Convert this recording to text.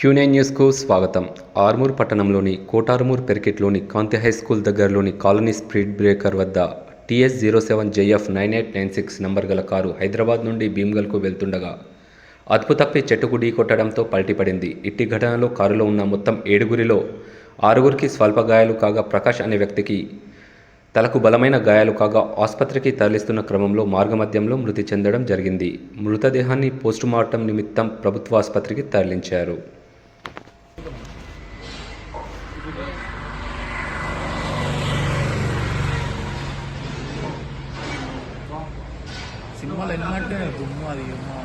Quinine న్యూస్కు స్వాగతం. ఆర్మూర్ పట్టణంలోని కోటార్మూర్ పెరికెట్లోని కాంతి హై స్కూల్ దగ్గరలోని కాలనీ స్పీడ్ బ్రేకర్ వద్ద TS zero seven JF nine eight nine six number గల కారు హైదరాబాద్ నుండి భీమ్గల్కు వెళ్తుండగా అదుపు తప్పి చెట్టుకు ఢీకొట్టడంతో పల్టిపడింది. ఇట్టి ఘటనలో కారులో ఉన్న మొత్తం ఏడుగురిలో ఆరుగురికి స్వల్ప గాయాలు కాగా ప్రకాష్ అనే వ్యక్తికి తలకు బలమైన గాయాలు కాగా ఆసుపత్రికి తరలిస్తున్న క్రమంలో మార్గమధ్యంలో మృతి చెందడం జరిగింది. మృతదేహాన్ని పోస్టుమార్టం నిమిత్తం ప్రభుత్వ ఆసుపత్రికి తరలించారు. சினிமாவில் என்ன மட்டும் ரொம்ப அதிகமாக